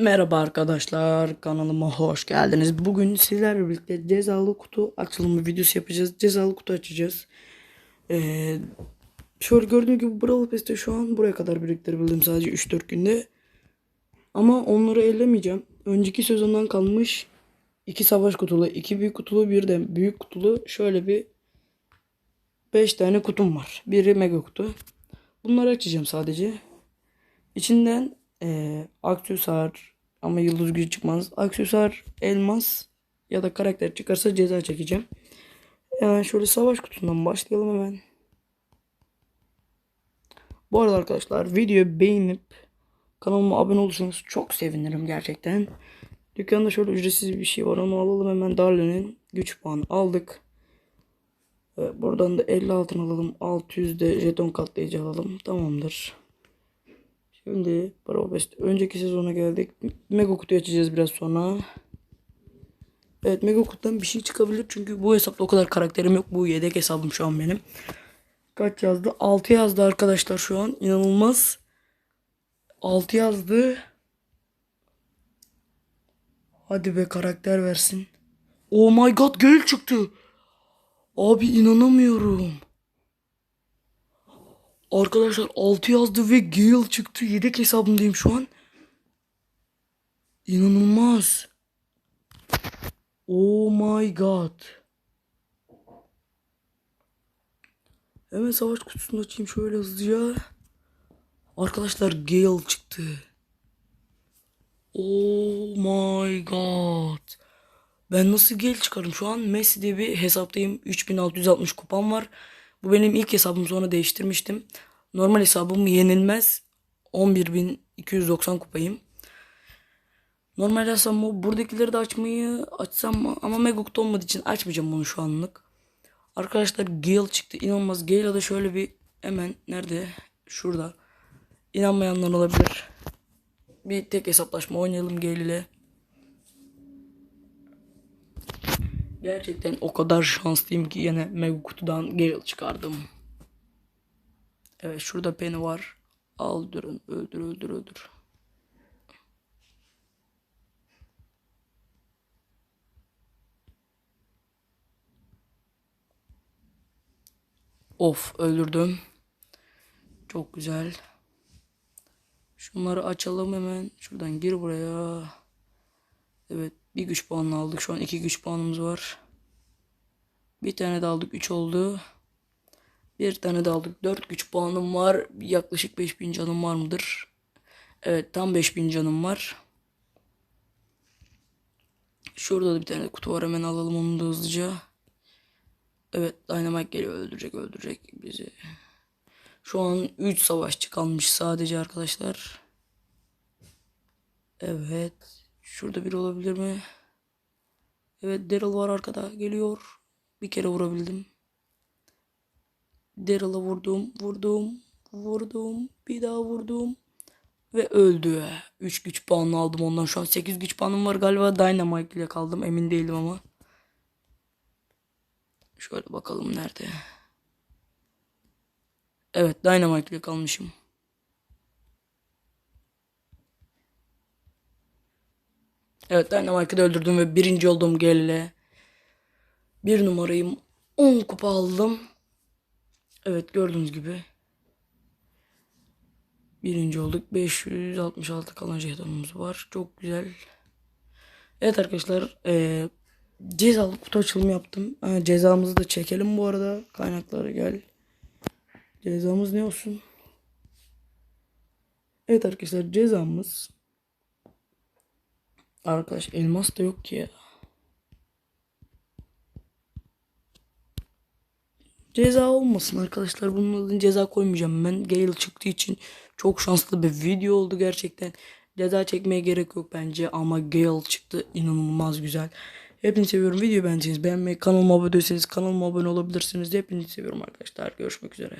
Merhaba arkadaşlar kanalıma hoş geldiniz. Bugün sizlerle birlikte cezalı kutu açılımı videosu yapacağız. Cezalı kutu açacağız. Ee, şöyle gördüğünüz gibi Brawl Pass'te şu an buraya kadar biriktirebildim sadece 3-4 günde. Ama onları ellemeyeceğim. Önceki sezondan kalmış iki savaş kutulu, iki büyük kutulu, bir de büyük kutulu şöyle bir 5 tane kutum var. Biri mega kutu. Bunları açacağım sadece. İçinden eee aksesuar ama yıldız gücü çıkmaz. Aksesuar, elmas ya da karakter çıkarsa ceza çekeceğim. Yani şöyle savaş kutusundan başlayalım hemen. Bu arada arkadaşlar videoyu beğenip kanalıma abone olursanız çok sevinirim gerçekten. Dükkanda şöyle ücretsiz bir şey var onu alalım hemen Darlin'in güç puanı aldık. Ee, Buradan da 50 altın alalım. 600 de jeton katlayıcı alalım. Tamamdır. Şimdi Bravo Best önceki sezona geldik. Mega kutuyu açacağız biraz sonra. Evet Mega kutudan bir şey çıkabilir çünkü bu hesapta o kadar karakterim yok. Bu yedek hesabım şu an benim. Kaç yazdı? 6 yazdı arkadaşlar şu an. İnanılmaz. 6 yazdı. Hadi be karakter versin. Oh my god Gale çıktı. Abi inanamıyorum. Arkadaşlar 6 yazdı ve Gale çıktı. Yedek hesabımdayım şu an. İnanılmaz. Oh my god. Hemen savaş kutusunu açayım şöyle hızlıca. Arkadaşlar Gale çıktı. Oh my god. Ben nasıl Gale çıkarım? Şu an Messi diye bir hesaptayım. 3660 kupam var. Bu benim ilk hesabım sonra değiştirmiştim. Normal hesabım yenilmez. 11290 kupayım. Normal hesabım o. Buradakileri de açmayı açsam mı? Ama Mega Kutu olmadığı için açmayacağım bunu şu anlık. Arkadaşlar Gale çıktı. İnanılmaz. Gale'a da şöyle bir hemen nerede? Şurada. İnanmayanlar olabilir. Bir tek hesaplaşma oynayalım Gale ile. Gerçekten o kadar şanslıyım ki yine Mega Kutu'dan Gale çıkardım. Evet şurada Penny var. Öldürün, öldür, öldür, öldür. Of öldürdüm. Çok güzel. Şunları açalım hemen. Şuradan gir buraya. Evet bir güç puanı aldık. Şu an iki güç puanımız var. Bir tane de aldık. Üç oldu. Bir tane de aldık. Dört güç puanım var. Yaklaşık 5000 canım var mıdır? Evet tam 5000 canım var. Şurada da bir tane kutu var. Hemen alalım onu da hızlıca. Evet Dynamite geliyor. Öldürecek öldürecek bizi. Şu an 3 savaşçı kalmış sadece arkadaşlar. Evet. Şurada biri olabilir mi? Evet Daryl var arkada geliyor. Bir kere vurabildim. Daryl'a vurdum, vurdum, vurdum, bir daha vurdum ve öldü. 3 güç puanı aldım ondan. Şu an 8 güç puanım var galiba. Dynamite ile kaldım emin değilim ama. Şöyle bakalım nerede. Evet Dynamite ile kalmışım. Evet Dynamite'ı da öldürdüm ve birinci oldum gelle. Bir numarayım. 10 kupa aldım. Evet gördüğünüz gibi. Birinci olduk. 566 kalan jetonumuz var. Çok güzel. Evet arkadaşlar. eee cezalı kutu açılımı yaptım. Ha, cezamızı da çekelim bu arada. Kaynaklara gel. Cezamız ne olsun? Evet arkadaşlar cezamız. Arkadaş elmas da yok ki ya. Ceza olmasın arkadaşlar. Bunun adını ceza koymayacağım. Ben Gale çıktığı için çok şanslı bir video oldu gerçekten. Ceza çekmeye gerek yok bence ama Gale çıktı. inanılmaz güzel. Hepinizi seviyorum. Videoyu beğendiyseniz beğenmeyi, kanalıma abone değilseniz kanalıma abone olabilirsiniz. Hepinizi seviyorum arkadaşlar. Görüşmek üzere.